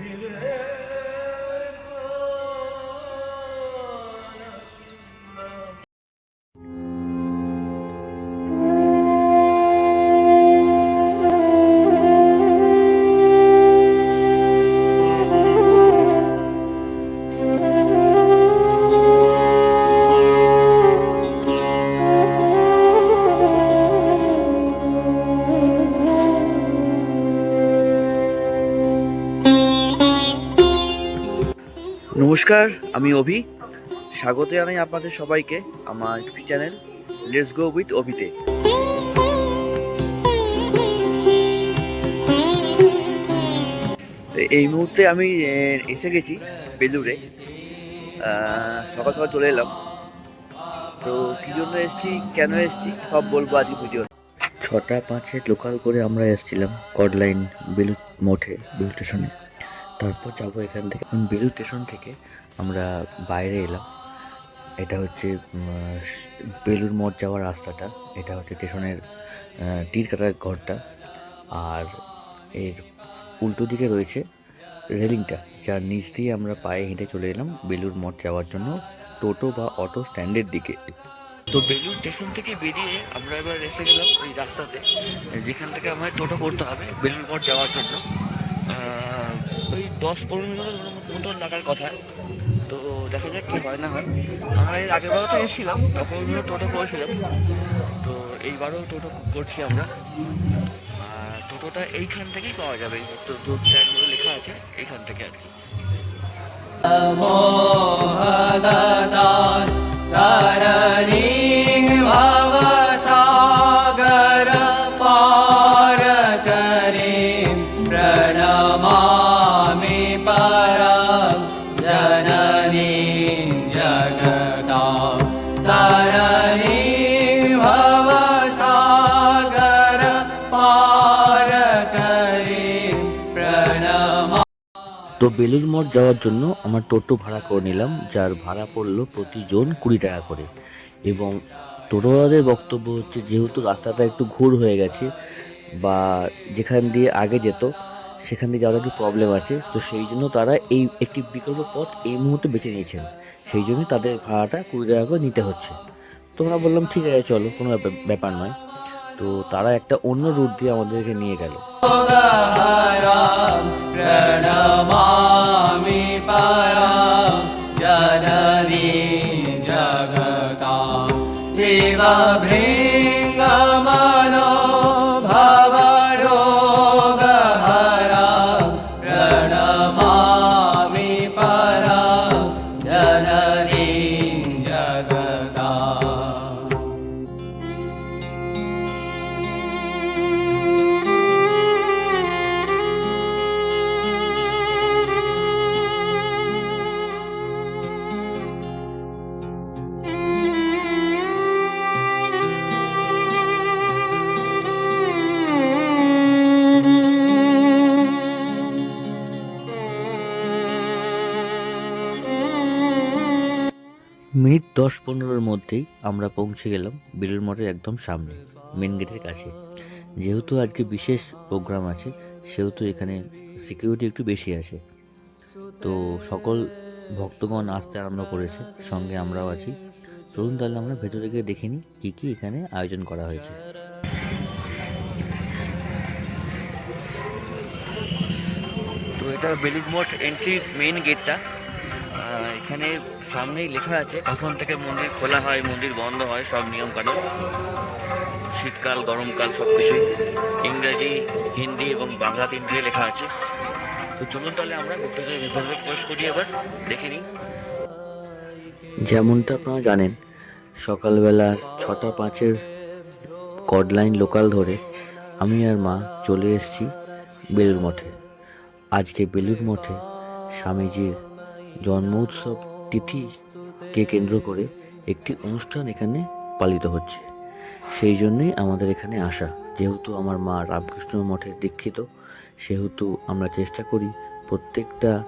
Yeah. নমস্কার, আমি অভি। স্বাগত জানাই আপনাদের সবাইকে আমার চ্যানেল লেটস গো উইথ অভিতে এই মুহূর্তে আমি এসে গেছি বেলুড়ে। সকাল সকাল চলে এলাম। তো কী জন্য এসেছি, কেন এসেছি, সব বলব আজকে ভিডিও ছটা পাঁচে লোকাল করে আমরা এসেছিলাম কডলাইন বেলুর মঠে বেলু স্টেশনে তারপর যাব এখান থেকে। বেলুর স্টেশন থেকে আমরা বাইরে এলাম। এটা হচ্ছে বেলুর মঠ যাওয়ার রাস্তাটা। এটা হচ্ছে স্টেশনের তীর কাটার ঘরটা। আর এর উল্টো দিকে রয়েছে রেলিংটা, যার নিচ দিয়ে আমরা পায়ে হেঁটে চলে এলাম বেলুর মঠ যাওয়ার জন্য টোটো বা অটো স্ট্যান্ডের দিকে। তো বেলুর স্টেশন থেকে বেরিয়ে আমরা এবার এসে গেলাম ওই রাস্তাতে, যেখান থেকে আমাদের টোটো করতে হবে বেলুর মঠ যাওয়ার জন্য। দশ পনেরো মিনিটের মতো লাগার কথা তো দেখা যাক কি হয় না হয় আমরা এর আগের বারও তো এসেছিলাম তখন টোটো করেছিলাম তো এইবারও টোটো করছি আমরা আর টোটোটা এইখান থেকেই পাওয়া যাবে তো দু জায়গাগুলো লেখা আছে এইখান থেকে আর কি मोहगतान् तरणीं তো বেলুর মঠ যাওয়ার জন্য আমার টোটো ভাড়া করে নিলাম, যার ভাড়া পড়ল প্রতিজন কুড়ি টাকা করে। এবং টোটোওয়ালাদের বক্তব্য হচ্ছে, যেহেতু রাস্তাটা একটু ঘুর হয়ে গেছে বা যেখান দিয়ে আগে যেত সেখান দিয়ে যাওয়ার একটু প্রবলেম আছে। তো সেই জন্য তারা এই একটি বিকল্প পথ এই মুহূর্তে বেছে নিয়েছেন। সেই জন্য তাদের ভাড়াটা কুড়ি টাকা করে নিতে হচ্ছে। তোমরা বললাম, ঠিক আছে, চলো, কোনো ব্যাপার নয়। তো তারা একটা অন্য রুট দিয়ে আমাদেরকে নিয়ে গেল। জননী জগতা দশ পনেরোর মধ্যেই আমরা পৌঁছে গেলাম বেলুর মঠের একদম সামনে মেন গেটের কাছে। যেহেতু আজকে বিশেষ প্রোগ্রাম আছে, সেহেতু এখানে সিকিউরিটি একটু বেশি আছে। তো সকল ভক্তগণ আসতে আরম্ভ করেছে, সঙ্গে আমরাও আছি। চলুন তাহলে আমরা ভেতরে গিয়ে দেখিনি কী কী এখানে আয়োজন করা হয়েছে। তো এটা বেলুর মঠ এন্ট্রি মেইন গেটটা এখানে সামনেই লেখা আছে কখন থেকে মন্দির খোলা হয়, মন্দির বন্ধ হয়, সব নিয়ম কানুন শীতকাল, গরমকাল সব কিছুই ইংরেজি, হিন্দি এবং বাংলা তিনটে লেখা আছে। তো চলুন তাহলে আমরা প্রবেশ করি এবার, দেখে নিই। যেমনটা আপনারা জানেন, সকালবেলা ছটা পাঁচের কডলাইন লোকাল ধরে আমি আর মা চলে এসেছি বেলুর মঠে। আজকে বেলুর মঠে স্বামীজির জন্ম উৎসব তিথিকে কেন্দ্র করে একটি অনুষ্ঠান এখানে পালিত হচ্ছে। সেই জন্যই আমাদের এখানে আসা। যেহেতু আমার মা রামকৃষ্ণ মঠের দীক্ষিত, সেহেতু আমরা চেষ্টা করি প্রত্যেকটা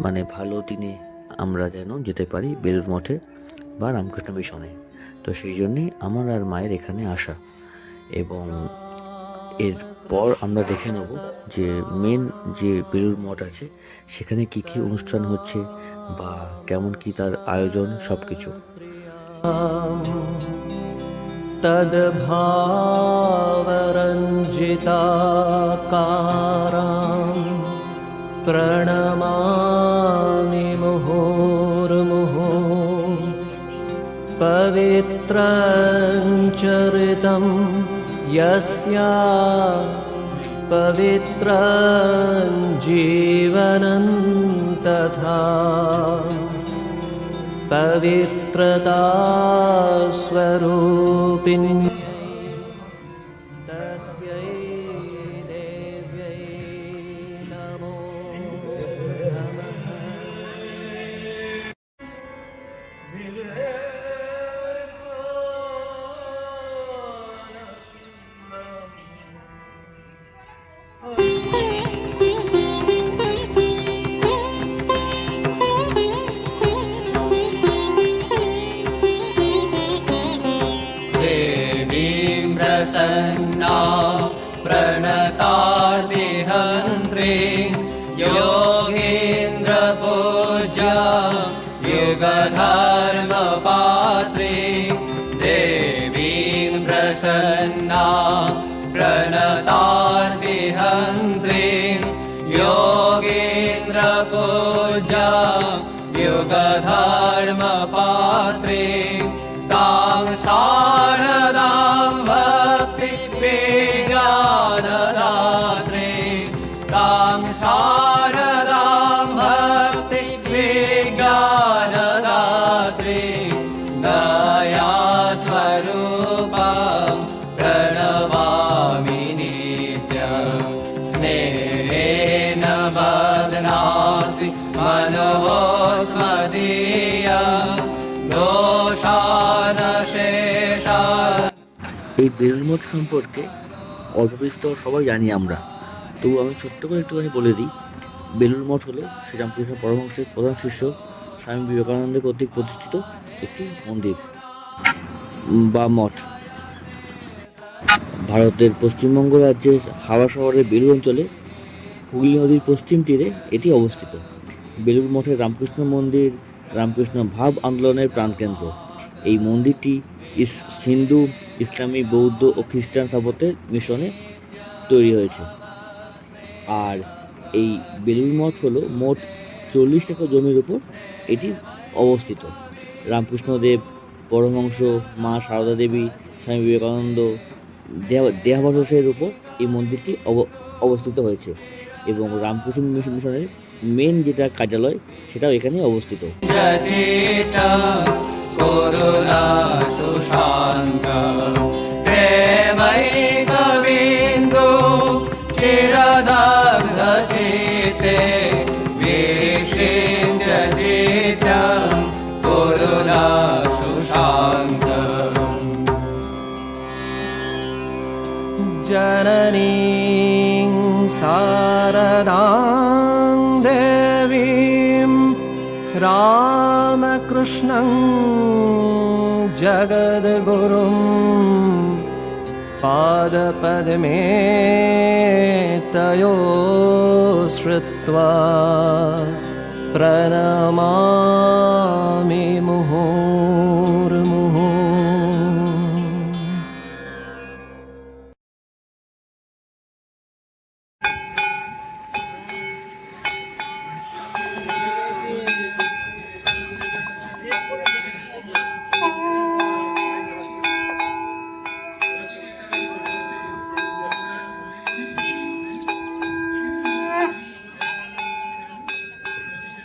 মানে ভালো দিনে আমরা যেন যেতে পারি বেলুর মঠে বা রামকৃষ্ণ মিশনে। তো সেই জন্যই আমার আর মায়ের এখানে আসা। এবং এর পর আমরা দেখে নেব যে মেন যে বেলুর মঠ আছে সেখানে কি কি অনুষ্ঠান হচ্ছে বা কেমন কি তার আয়োজন সব কিছু तद्भावरञ्जिताकारां प्रणमामि मुहुर्मुहुः पवित्रञ्चरितं यस्या पवित्रं जीवनं तथा पवित्रता स्वरूपिणी प्रसन्ना प्रणतार्तिहन्त्रे योगेन्द्रपूजा युगधर्मपात्रे देवीं प्रसन्ना प्रणतार्तिहन्त्रे योगेन्द्रपूजा युगधर्मपात्रे दयास्वरूपं प्रणमामि नित्यं स्नेहेन बध्नासि मनोस्मदीया दोषानशेषा এই বেলুর মঠ সম্পর্কে অল্প বিস্তর সবাই জানি আমরা তবু আমি ছোট্ট করে একটুখানি বলে দিই বেলুর মঠ হলো শ্রীরামকৃষ্ণ পরমহংসের প্রধান শিষ্য স্বামী বিবেকানন্দের কর্তৃক প্রতিষ্ঠিত একটি মন্দির উম, বা মঠ। ভারতের পশ্চিমবঙ্গ রাজ্যের হাওড়া শহরের বেলুর অঞ্চলে হুগলি নদীর পশ্চিম তীরে এটি অবস্থিত। বেলুর মঠের রামকৃষ্ণ মন্দির, রামকৃষ্ণ ভাব আন্দোলনের প্রাণকেন্দ্র। এই মন্দিরটি ইস, হিন্দু, ইসলামী, বৌদ্ধ ও খ্রিস্টান স্থাপত্যের মিশনে তৈরি হয়েছে। আর এই বেলুর মঠ হলো মোট চল্লিশ একর জমির উপর এটি অবস্থিত। রামকৃষ্ণদেব পরমহংস মা সারদা দেবী, স্বামী বিবেকানন্দ দেহাবশেষের উপর এই মন্দিরটি অবস্থিত হয়েছে এবং রামকৃষ্ণ মিশনের মেন যেটা কার্যালয়, সেটাও এখানে অবস্থিত। করুণা সুশান্ত शारदां देवीं रामकृष्णं जगद्गुरुं पादपद्मे तयो श्रुत्वा प्रणमामि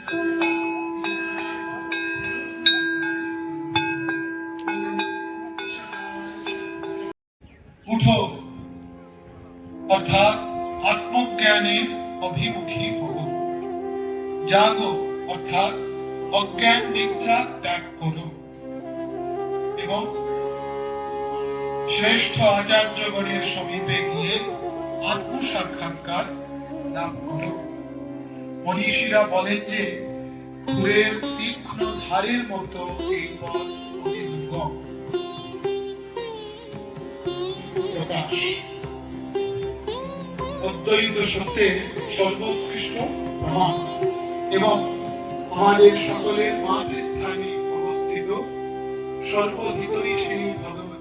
উঠো। অর্থাৎ অজ্ঞান নিদ্রা ত্যাগ করো। এবং শ্রেষ্ঠ আচার্যগণের সমীপে গিয়ে আত্মসাক্ষাৎকার লাভ করো। মনীষীরা বলেন যে ঘুরের তীক্ষ্ণ ধারের মতো এই পথ অতি দুর্গম প্রকাশ। অদ্বৈত সত্যের সর্বোৎকৃষ্ট প্রমাণ এবং আমাদের সকলের মাতৃস্থানে অবস্থিত। সর্বহিতৈষিণী ভগবতী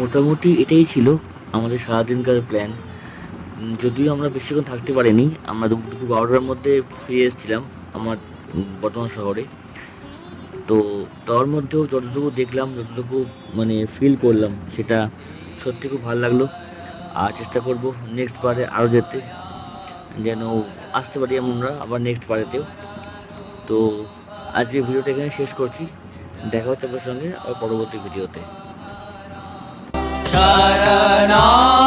মোটামুটি এটাই ছিল আমাদের সারাদিনকার প্ল্যান যদিও আমরা বেশিক্ষণ থাকতে পারিনি, আমরা দুপুর বারোটার মধ্যে ফিরে এসেছিলাম আমার বর্তমান শহরে। তো তার মধ্যেও যতটুকু দেখলাম, যতটুকু মানে ফিল করলাম, সেটা সত্যি খুব ভালো লাগল। আর চেষ্টা করব নেক্সট বারে আরও যেতে, যেন আসতে পারি আমরা আবার নেক্সট বারেতেও। তো আজকে ভিডিওটা এখানে শেষ করছি। দেখা হচ্ছে আপনার সঙ্গে আবার পরবর্তী ভিডিওতে। Charanam.